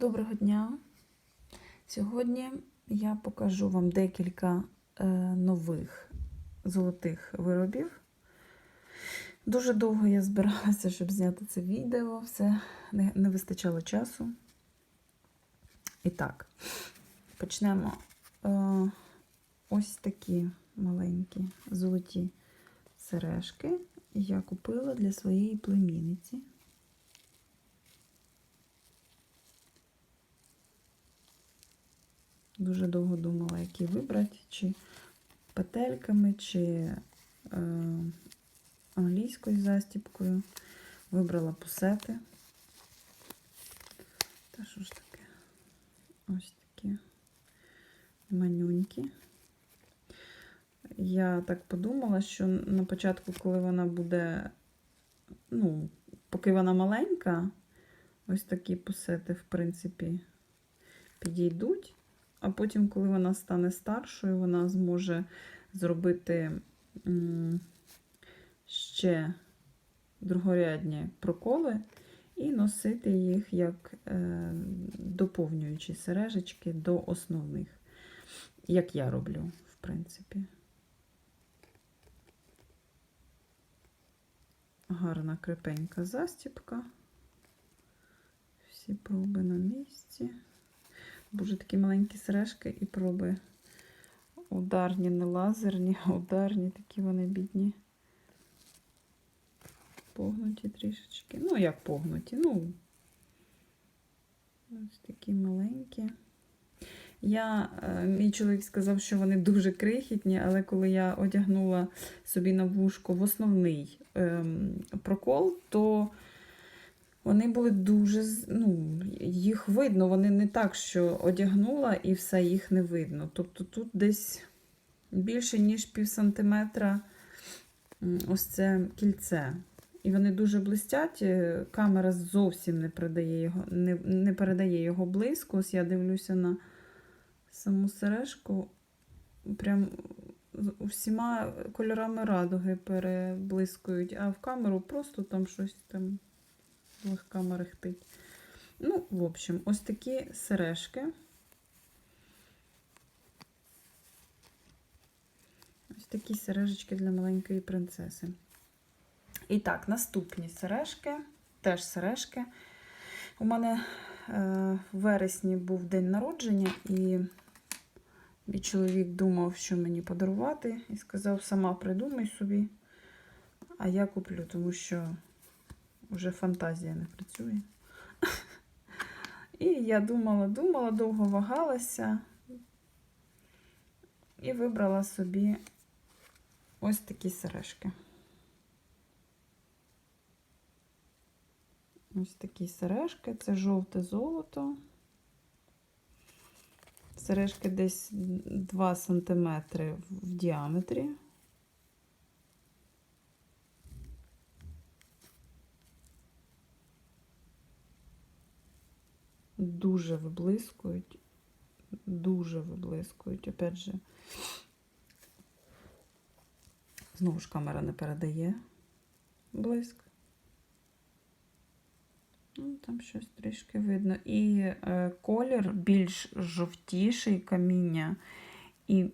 Доброго дня! Сьогодні я покажу вам декілька е, нових золотих виробів. Дуже довго я збиралася, щоб зняти це відео, все не, не вистачало часу. І так, почнемо. Е, ось такі маленькі золоті сережки я купила для своєї племінниці. Дуже довго думала, які вибрати, чи петельками, чи е, англійською застіпкою. Вибрала пусети. Та що ж таке? Ось такі манюнькі. Я так подумала, що на початку, коли вона буде, ну, поки вона маленька, ось такі пусети, в принципі, підійдуть. А потім, коли вона стане старшою, вона зможе зробити ще другорядні проколи і носити їх як е, доповнюючі сережечки до основних, як я роблю, в принципі. Гарна крепенька застіпка. Всі проби на місці. Боже, такі маленькі сережки і проби. Ударні, не лазерні, а ударні, такі вони бідні. Погнуті трішечки. Ну, як погнуті, ну, ось такі маленькі. Я, Мій чоловік сказав, що вони дуже крихітні, але коли я одягнула собі на вушко в основний ем, прокол, то вони були дуже, ну, їх видно, вони не так, що одягнула і все, їх не видно. Тобто тут десь більше, ніж пів сантиметра ось це кільце. І вони дуже блистять. Камера зовсім не передає його не, не передає його близько. Ось я дивлюся на саму сережку. Прям всіма кольорами радуги переблискують, а в камеру просто там щось там легка мерехтить. Ну, в общем, ось такі сережки. Ось такі сережечки для маленької принцеси. І так, наступні сережки, теж сережки. У мене е, в вересні був день народження, і мій чоловік думав, що мені подарувати, і сказав: сама придумай собі, а я куплю, тому що вже фантазія не працює. І я думала, думала, довго вагалася і вибрала собі ось такі сережки. Ось такі сережки, це жовте золото. Сережки десь 2 см в діаметрі. Дуже виблискують, дуже виблискують. Опять же, знову ж камера не передає блиск. Ну, Там щось трішки видно. І е, колір більш жовтіший каміння, і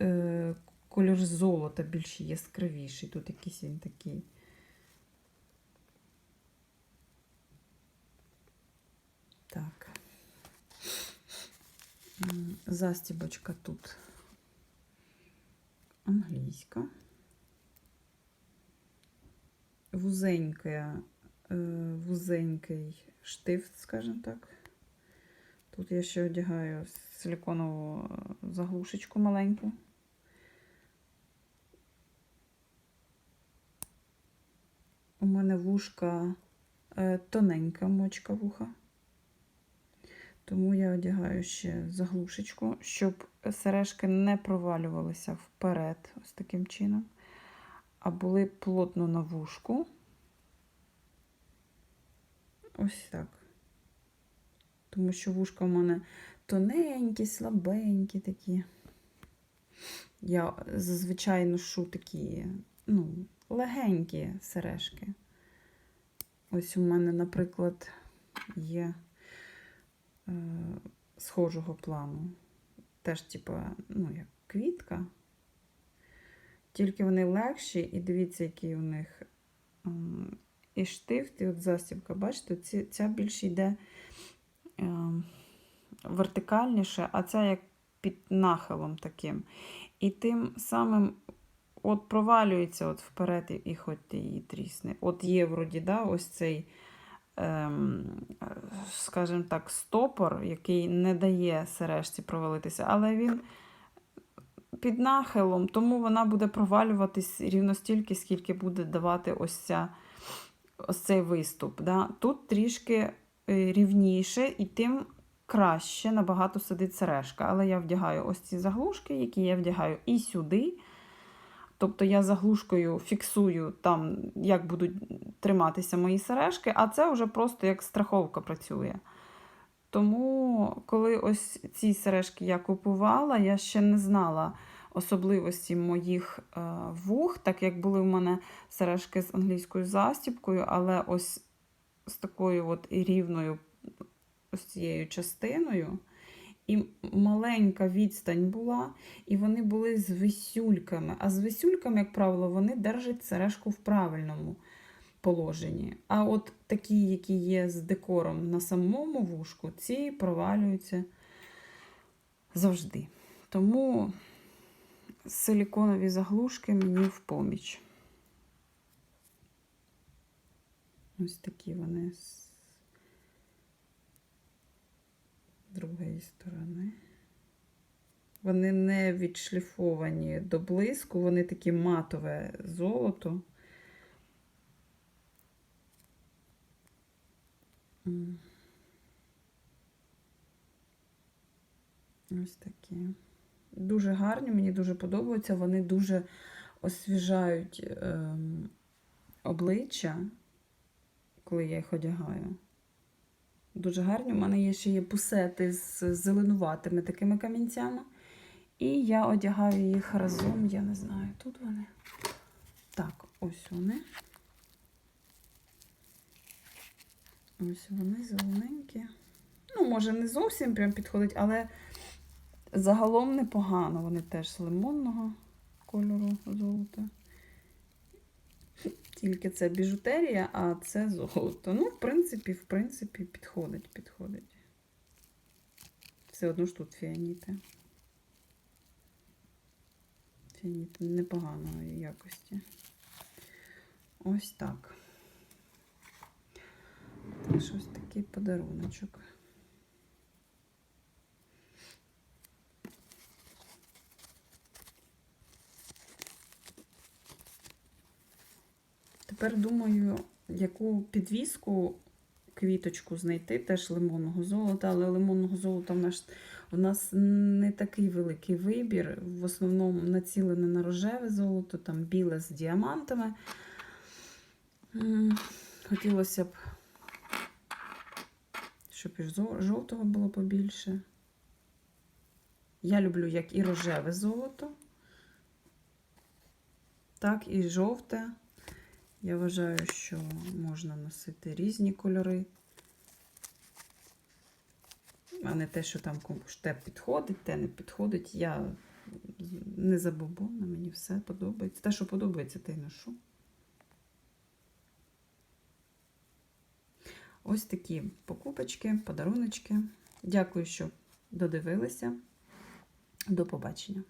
е, колір золота більш яскравіший. Тут якийсь він такий. Так. Застібочка тут англійська. Вузенька вузенький штифт, скажімо так. Тут я ще одягаю силиконову заглушечку маленьку. У мене вушка е, тоненька мочка вуха, тому я одягаю ще заглушечку, щоб сережки не провалювалися вперед, ось таким чином, а були плотно на вушку. Ось так. Тому що вушка в мене тоненькі, слабенькі такі. Я зазвичай ношу такі, ну, легенькі сережки. Ось у мене, наприклад, є е, схожого плану. Теж, типу, ну, як квітка. Тільки вони легші, і дивіться, який у них м, і штифт, і от застібка. Бачите, ці, ця більше йде е, вертикальніше, а ця як під нахилом таким. І тим самим от провалюється от вперед, і- хоч її трісне. От є вроді, да, ось цей, ем, скажімо так, стопор, який не дає сережці провалитися, але він під нахилом, тому вона буде провалюватись рівно стільки, скільки буде давати ось, ця, ось цей виступ. Да? Тут трішки е, рівніше і тим краще набагато сидить сережка. Але я вдягаю ось ці заглушки, які я вдягаю і сюди. Тобто я заглушкою фіксую там, як будуть триматися мої сережки, а це вже просто як страховка працює. Тому, коли ось ці сережки я купувала, я ще не знала особливості моїх е, вух, так як були в мене сережки з англійською застібкою, але ось з такою от рівною ось цією частиною. І маленька відстань була, і вони були з висюльками. А з висюльками, як правило, вони держать сережку в правильному положенні. А от такі, які є з декором на самому вушку, ці провалюються завжди. Тому силіконові заглушки мені в поміч. Ось такі вони з другої сторони. Вони не відшліфовані до блиску, вони такі матове золото. Ось такі. Дуже гарні, мені дуже подобаються. Вони дуже освіжають ем, обличчя, коли я їх одягаю. Дуже гарні. У мене є ще є пусети з зеленуватими такими камінцями. І я одягаю їх разом, я не знаю, тут вони. Так, ось вони. Ось вони зелененькі. Ну, може, не зовсім прям підходить, але загалом непогано. Вони теж з лимонного кольору золота. Тільки це біжутерія, а це золото. Ну, в принципі, в принципі, підходить, підходить. Все одно ж тут фіаніти. Фіаніти непоганої якості. Ось так. Так, що ось такий подаруночок. Тепер думаю, яку підвіску, квіточку знайти, теж лимонного золота, але лимонного золота в нас, у нас не такий великий вибір. В основному націлене на рожеве золото, там біле з діамантами. Хотілося б, щоб і жовтого було побільше. Я люблю як і рожеве золото, так і жовте. Я вважаю, що можна носити різні кольори. А не те, що там те підходить, те не підходить. Я не забобонна, мені все подобається. Те, що подобається, те й ношу. Ось такі покупочки, подаруночки. Дякую, що додивилися. До побачення.